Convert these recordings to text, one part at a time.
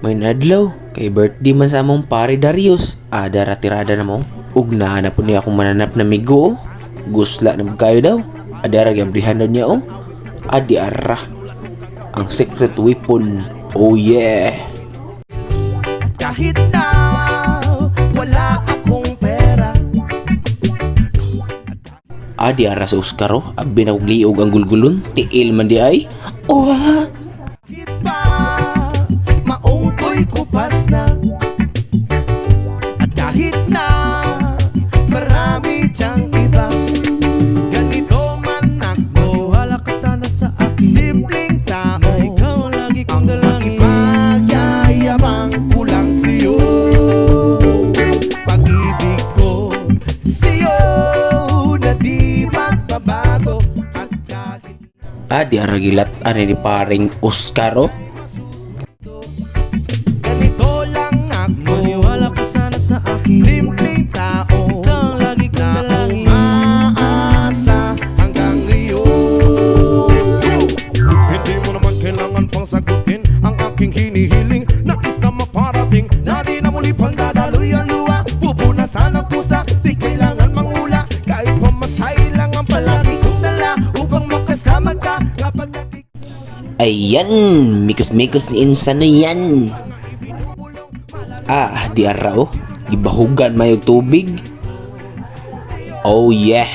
May nadlaw, kay birthday man sa among pare Darius. Ah, dara-tirada na mo. Ug nahanap niya akong mananap na migo. Gusla na kayo daw. Adara gabrihan daw niya oh. Adi ara. Ang secret weapon. Oh yeah. Kahit na wala akong pera Adi ara sa Oscar oh. Abi na og liog ang gulgulon. Tiil man di ay. Oh ah. Maungkoy kupas na. At kahit na marami diyang iba Ganito man ako Wala ka sana sa akin. Simpleng tao Na ikaw lagi kong dalangin. Ang makipagyayabang ko lang sa'yo. Pag-ibig ko sa'yo Na di magbabago. At kahit Adi ara gilat ani ni paring Oscar kailangan pang sagutin Ang aking hinihiling Nais na maparating Na di na muli pang dadaloy ang luha Pupunasan ang pusa Di kailangan mangula Kahit pamasay lang ang palagi kong dala Upang makasama ka Kapag nakik Ayan, mikos-mikos ni insan na yan. Ah, di ara oh. Gibahugan mayog tubig. Oh yeah.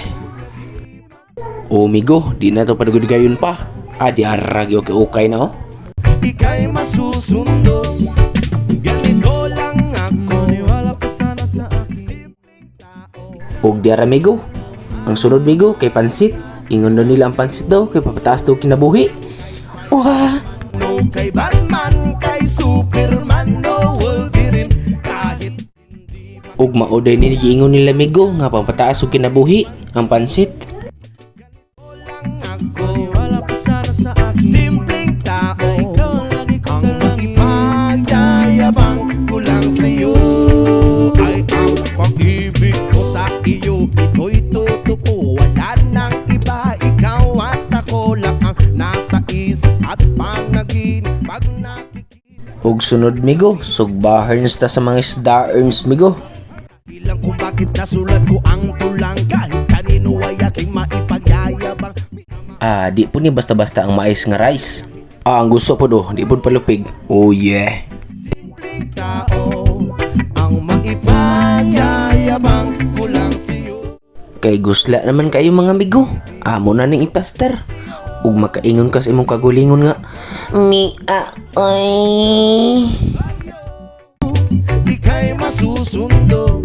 Oh migo, di na to padugod gayon pa. Ah, di okay, okay na oh. Ika'y masusundo Ganito lang ako Maniwala ka sana sa akin Og di ara migo. Ang sunod migo kay pansit. Ingon daw nila ang pansit daw kay papataas daw kinabuhi. Wah! No kay Batman, kay Superman No Wolverine Kahit Og mauday ni giingon nila migo nga papataas og kinabuhi ang pansit. Nasa isip at panaginip Pag nakikita Og sunod migo, sugbaherns ta sa mga isdaerns migo. Bilang kung bakit nasulat ko ang tulang Kahit kanino ay aking maipagyayabang Ah, di po ni basta-basta ang mais nga rice. Ah, ang gusto po do, di po palupig. Oh yeah. Simpleng tao Ang maipagyayabang ko lang sa'yo Kay gusla naman kayo mga migo. Amo na ning ipaster. Ug makaingon ka sa imong kagulingon nga. Mi a oy. Ika'y masusundo